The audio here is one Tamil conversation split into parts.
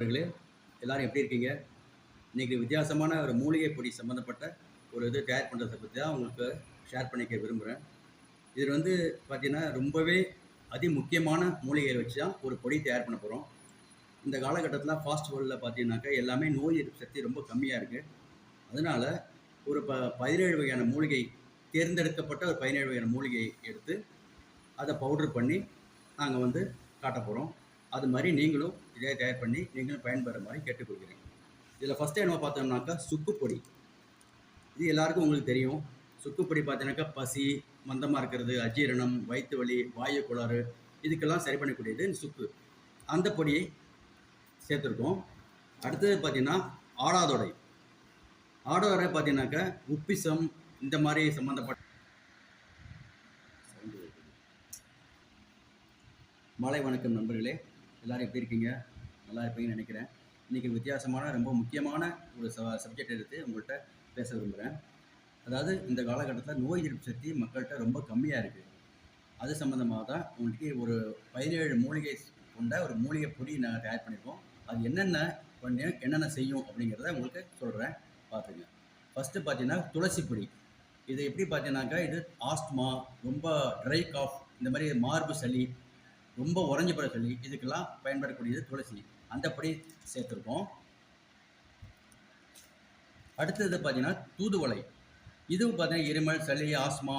நண்பர்களே எல்லாரும் எப்படி இருக்கீங்க? இன்றைக்கி வித்தியாசமான ஒரு மூலிகை பொடி சம்மந்தப்பட்ட ஒரு இது தயார் பண்ணுறதை பற்றி தான் உங்களுக்கு ஷேர் பண்ணிக்க விரும்புகிறேன் இது வந்து பார்த்திங்கன்னா ரொம்பவே அதி முக்கியமான மூலிகையை வச்சு தான் ஒரு பொடி தயார் பண்ண போகிறோம் இந்த காலகட்டத்தில் ஃபாஸ்ட் வேர்ல்டில் பார்த்தீங்கன்னாக்கா எல்லாமே நோய் எதிர்ப்பு சக்தி ரொம்ப கம்மியாக இருக்குது அதனால் ஒரு ப பதினேழு வகையான மூலிகை தேர்ந்தெடுக்கப்பட்ட ஒரு பதினேழு வகையான மூலிகை எடுத்து அதை பவுடர் பண்ணி நாங்கள் வந்து காட்ட போகிறோம் அது மாதிரி நீங்களும் இதே தயார் பண்ணி நீங்களும் பயன்பெற மாதிரி கேட்டுக்கொள்கிறேன். இதில் ஃபஸ்ட்டு என்ன பார்த்தோம்னாக்கா சுக்கு பொடி. இது எல்லாருக்கும் உங்களுக்கு தெரியும். சுக்கு பொடி பார்த்தீங்கன்னாக்கா பசி மந்தமாக இருக்கிறது அஜீரணம் வயிற்று வலி வாயு கோளாறு இதுக்கெல்லாம் சரி பண்ணக்கூடியது சுக்கு. அந்த பொடியை சேர்த்துருக்கோம். அடுத்தது பார்த்தீங்கன்னா ஆடாதொடை. ஆடாதொடை பார்த்தீங்கன்னாக்கா உப்பிசம் இந்த மாதிரி சம்மந்தப்பட்ட மாலை வணக்கம் நண்பர்களே. எல்லோரும் எப்படி இருக்கீங்க? நல்லா இருப்பீங்கன்னு நினைக்கிறேன். இன்றைக்கி வித்தியாசமான ரொம்ப முக்கியமான ஒரு ச சப்ஜெக்ட் எடுத்து உங்கள்கிட்ட பேச விரும்புகிறேன் அதாவது இந்த காலகட்டத்தில் நோய் எதிர்ப்பு சக்தி மக்கள்கிட்ட ரொம்ப கம்மியாக இருக்குது அது சம்மந்தமாக தான் உங்களுக்கு ஒரு பதினேழு மூலிகை கொண்ட ஒரு மூலிகை பொடி நாங்கள் தயார் பண்ணியிருக்கோம் அது என்னென்ன பண்ணி என்னென்ன செய்யும் அப்படிங்கிறத உங்களுக்கு சொல்கிறேன் பார்த்துங்க ஃபஸ்ட்டு பார்த்தீங்கன்னா துளசி பொடி. இது எப்படி பார்த்தீங்கன்னாக்கா இது ஆஸ்துமா ரொம்ப ட்ரை காஃப் இந்த மாதிரி மார்பு சளி ரொம்ப உறைஞ்சி பிற சளி இதுக்கெல்லாம் பயன்படக்கூடியது துளசி. அந்த பொடி சேர்த்துருக்கோம் அடுத்தது பார்த்தீங்கன்னா தூதுவளை இதுவும் பார்த்தீங்கன்னா இருமல் சளி ஆஸ்மா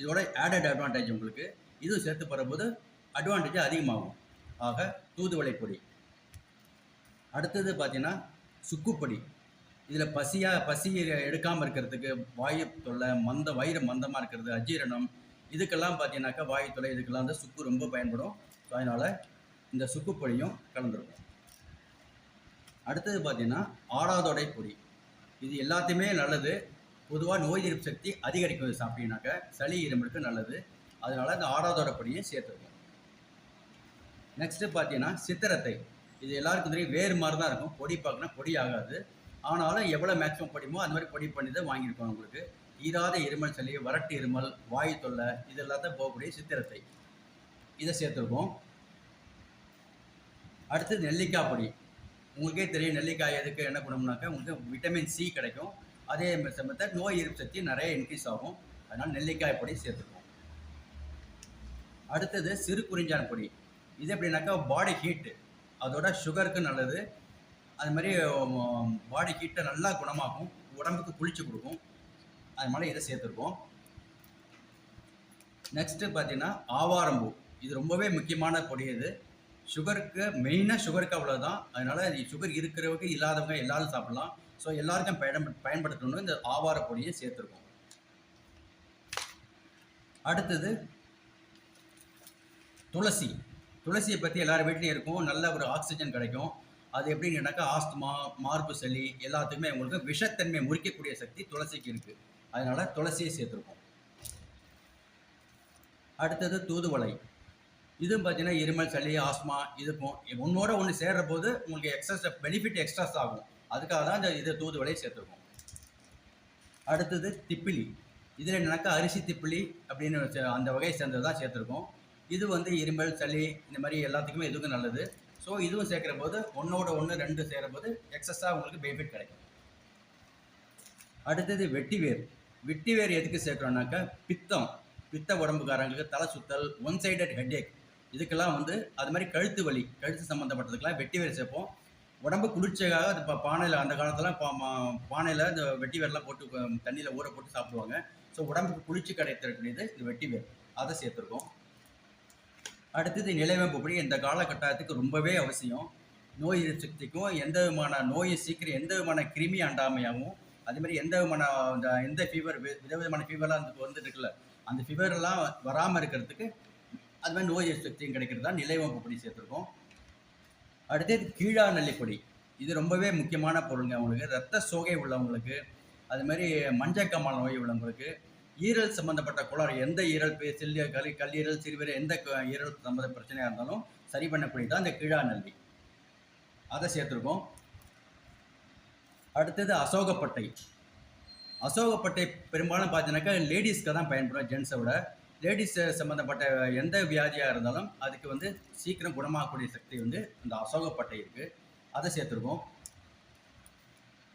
இதோட ஆடட் அட்வான்டேஜ் உங்களுக்கு. இதுவும் சேர்த்து போகிறபோது அட்வான்டேஜ் அதிகமாகும். ஆக தூதுவளை பொடி. அடுத்தது பார்த்தீங்கன்னா சுக்குப்பொடி. இதில் பசியாக பசி எடுக்காமல் இருக்கிறதுக்கு வாயு தொல்லை மந்த வயிறு மந்தமாக இருக்கிறது அஜீரணம் இதுக்கெல்லாம் பார்த்தீங்கன்னாக்கா வாயு தொல்லை இதுக்கெல்லாம் வந்து சுக்கு ரொம்ப பயன்படும். அதனால் இந்த சுக்குப்பொடியும் கலந்துருக்கும். அடுத்தது பார்த்திங்கன்னா ஆடாதொடை பொடி. இது எல்லாத்தையுமே நல்லது. பொதுவாக நோய் எதிர்ப்பு சக்தி அதிகரிக்கும் இது சாப்பிட்டீங்கன்னாக்கா சளி இருமலுக்கு நல்லது. அதனால் இந்த ஆடாதொடை பொடியை சேர்த்துருக்கோம் நெக்ஸ்ட்டு பார்த்தீங்கன்னா சித்திரத்தை. இது எல்லாருக்கும் தெரியும் வேறு மாதிரி தான் இருக்கும். பொடி பார்க்கணும் பொடி ஆகாது. ஆனாலும் எவ்வளோ மேக்ஸிமம் பொடிமோ அந்த மாதிரி பொடி பண்ணி தான் வாங்கியிருக்கோம் உங்களுக்கு. ஈராத இருமல் சளி வறட்டு இருமல் வாயு தொல்லை இது எல்லாத்தையும் போகக்கூடிய சித்திரத்தை. இதை சேர்த்துருக்கோம். அடுத்தது நெல்லிக்காய் பொடி. உங்களுக்கே தெரியும் நெல்லிக்காய் எதுக்கு என்ன பண்ணோம்னாக்கா உங்களுக்கு விட்டமின் சி கிடைக்கும். அதே சமயத்தில் நோய் எதிர்ப்பு சக்தி நிறைய இன்க்ரீஸ் ஆகும். அதனால் நெல்லிக்காய் பொடி சேர்த்துருக்கோம் அடுத்தது சிறு குறிஞ்சான் பொடி. இது எப்படின்னாக்கா பாடி ஹீட்டு அதோட சுகருக்கு நல்லது. அது மாதிரி பாடி ஹீட்டை நல்லா குணமாகும் உடம்புக்கு குளிச்சு கொடுக்கும். அது மாதிரி இதை சேர்த்துருக்கோம். நெக்ஸ்ட்டு பார்த்தீங்கன்னா ஆவாரம்பூ இது ரொம்பவே முக்கியமான பொடி இது. சுகருக்கு மெயினாக சுகருக்கு அவ்வளோதான் அதனால் சுகர் இருக்கிறவங்க இல்லாதவங்க எல்லாரும் சாப்பிடலாம். ஸோ எல்லாருக்கும் பயன் பயன்படுத்தணும் இந்த ஆவார பொடியை சேர்த்துருக்கோம். அடுத்தது துளசி. துளசியை பற்றி எல்லார் வீட்லேயும் இருக்கும். நல்ல ஒரு ஆக்சிஜன் கிடைக்கும். அது எப்படின்னாக்கா ஆஸ்துமா மார்பு சளி எல்லாத்துக்குமே உங்களுக்கு விஷத்தன்மை முறிக்கக்கூடிய சக்தி துளசிக்கு இருக்குது அதனால் துளசியை சேர்த்துருக்கோம். அடுத்தது தூதுவளை. இதுவும் பார்த்தீங்கன்னா இருமல் சளி ஆஸ்மா இதுக்கும் ஒன்றோட ஒன்று சேர்ற போது உங்களுக்கு எக்ஸ்ட்ரா பெனிஃபிட் எக்ஸ்ட்ராஸ் ஆகும். அதுக்காக தான் இந்த இது தூதுவளையை சேர்த்துருக்கோம். அடுத்தது திப்பிலி. இதில் என்னன்னாக்கா அரிசி திப்பிலி அப்படின்னு அந்த வகையை சேர்ந்தது தான் சேர்த்துருக்கோம். இது வந்து இருமல் சளி இந்த மாதிரி எல்லாத்துக்குமே இதுக்கும் நல்லது? ஸோ இதுவும் சேர்க்குற போது ஒன்றோட ஒன்று ரெண்டு சேர்கிற போது எக்ஸஸாக உங்களுக்கு பெனிஃபிட் கிடைக்கும். அடுத்தது வெட்டிவேர். வெட்டிவேர் எதுக்கு சேர்க்குறோம்னாக்கா பித்தம். பித்த உடம்புக்காரங்களுக்கு தலை சுத்தல் ஒன் சைடட் ஹெட்ஏக் இதுக்கெல்லாம் வந்து அது மாதிரி கழுத்து வலி கழுத்து சம்மந்தப்பட்டதுக்கெல்லாம் வெட்டி வேர் சேர்ப்போம். உடம்பு குளிர்ச்சியாக அது இப்போ பானையில் அந்த காலத்துலாம் பா பானையில் இந்த வெட்டி வேர்லாம் போட்டு தண்ணியில் ஊற போட்டு சாப்பிடுவாங்க. ஸோ உடம்புக்கு குளிர்ச்சி கிடைத்திருக்கூடியது இந்த வெட்டிவேர் அதை சேர்த்துருக்கோம். அடுத்தது நிலைவேம்பு பொடி இந்த காலகட்டத்துக்கு ரொம்பவே அவசியம். நோய் சக்திக்கும் எந்த விதமான நோயை சீக்கிரம் எந்த விதமான கிருமி அண்டாமையாகவும் அதே மாதிரி எந்த விதமான இந்த எந்த ஃபீவர் விதவிதமான ஃபீவர்லாம் வந்து வந்துட்டு இருக்குல்ல அந்த ஃபீவர்லாம் வராமல் இருக்கிறதுக்கு அது மாதிரி நோய் எதிர்ப்பு சக்தியும் கிடைக்கிறது தான் நிலைவேம்பு பொடி சேர்த்துருக்கோம். அடுத்தது கீழா நெல்லிப்பொடி. இது ரொம்பவே முக்கியமான பொருளுங்க அவங்களுக்கு. ரத்த சோகை உள்ளவங்களுக்கு அது மாதிரி மஞ்சள் நோய் உள்ளவங்களுக்கு ஈரல் சம்மந்தப்பட்ட கோளாறு எந்த ஈரல் பே- சில்லி கல் கல்லீரல் சிறுவீரல் எந்த ஈரல் சம்மந்த பிரச்சனையாக இருந்தாலும் சரி பண்ணக்கூடியது தான் இந்த கீழா நல்லி. அதை சேர்த்துருக்கோம். அடுத்தது அசோகப்பட்டை. அசோகப்பட்டை பெரும்பாலும் பார்த்தீங்கன்னாக்கா லேடிஸ்க்கு தான் பயன்படும் ஜென்ஸை விட. லேடிஸ் சம்மந்தப்பட்ட எந்த வியாதியாக இருந்தாலும் அதுக்கு வந்து சீக்கிரம் குணமாகக்கூடிய சக்தி வந்து அந்த அசோகப்பட்டை இருக்குது அதை சேர்த்துருக்கோம்.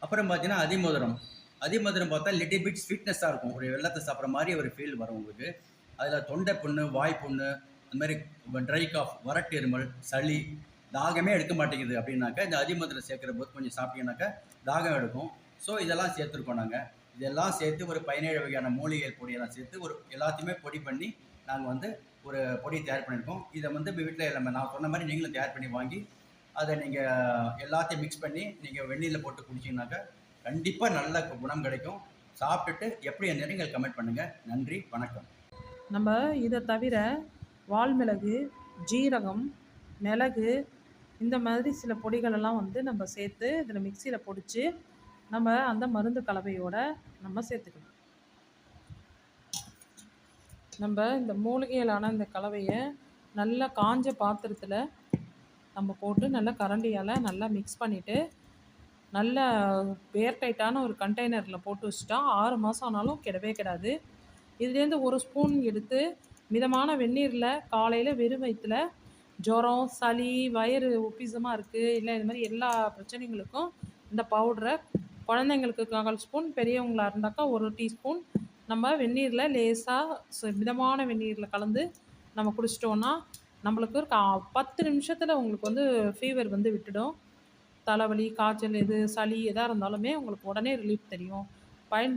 அப்புறம் பார்த்தீங்கன்னா அதிமதுரம். அதிமதுரம் பார்த்தா லிட்டில் பிட் ஸ்வீட்னஸாக இருக்கும். ஒரு வெள்ளத்தை சாப்பிட்ற மாதிரி ஒரு ஃபீல் வரும் உங்களுக்கு. அதில் தொண்டை புண்ணு வாய் புண்ணு அந்த மாதிரி ட்ரை காஃப் வறட்டு இருமல் சளி தாகமே எடுக்க மாட்டேங்குது அப்படின்னாக்கா இந்த அதிமதுரம் சேர்க்குற போது கொஞ்சம் சாப்பிட்டீங்கன்னாக்கா தாகம் எடுக்கும். ஸோ இதெல்லாம் சேர்த்துருக்கோம் நாங்கள் இதெல்லாம் சேர்த்து ஒரு பதினேழு வகையான மூலிகை பொடியெல்லாம் சேர்த்து ஒரு எல்லாத்தையுமே பொடி பண்ணி நாங்கள் வந்து ஒரு பொடி தயார் பண்ணியிருக்கோம் இதை வந்து வீட்டில் நம்ம நான் சொன்ன மாதிரி நீங்களும் தயார் பண்ணி வாங்கி அதை நீங்கள் எல்லாத்தையும் மிக்ஸ் பண்ணி நீங்கள் வெந்நீரில் போட்டு குடிச்சிங்கனாக்கா கண்டிப்பாக நல்ல குணம் கிடைக்கும். சாப்பிட்டுட்டு எப்படி இருந்தது நீங்கள் கமெண்ட் பண்ணுங்கள் நன்றி வணக்கம். நம்ம இதை தவிர வால்மிளகு ஜீரகம் மிளகு இந்த மாதிரி சில பொடிகளெல்லாம் வந்து நம்ம சேர்த்து இதில் மிக்சியில் பொடிச்சு நம்ம அந்த மருந்து கலவையோட நம்ம சேர்த்துக்கணும். நம்ம இந்த மூலிகையிலான இந்த கலவையை நல்லா காஞ்ச பாத்திரத்தில் நம்ம போட்டு நல்லா கரண்டியால் நல்லா மிக்ஸ் பண்ணிவிட்டு நல்ல ஏர்டைட்டான ஒரு கண்டெய்னரில் போட்டு வச்சுட்டா ஆறு மாதம் ஆனாலும் கிடவே கிடாது. இதுலேருந்து ஒரு ஸ்பூன் எடுத்து மிதமான வெந்நீரில் காலையில் வெறும் வயிற்றுல ஜுரம் சளி வயிறு உப்பிசமாக இருக்குது இல்லை இது மாதிரி எல்லா பிரச்சனைகளுக்கும் இந்த பவுடரை குழந்தைங்களுக்கு கால் ஸ்பூன் பெரியவங்களாக இருந்தாக்கா ஒரு டீஸ்பூன். நம்ம வெந்நீரில் லேசாக மிதமான வெந்நீரில் கலந்து நம்ம குடிச்சிட்டோன்னா நம்மளுக்கு கா பத்து நிமிஷத்தில் உங்களுக்கு வந்து ஃபீவர் வந்து விட்டுடும். தலைவலி காய்ச்சல் எது சளி எதாக இருந்தாலுமே உங்களுக்கு உடனே ரிலீஃப் தெரியும். பயன்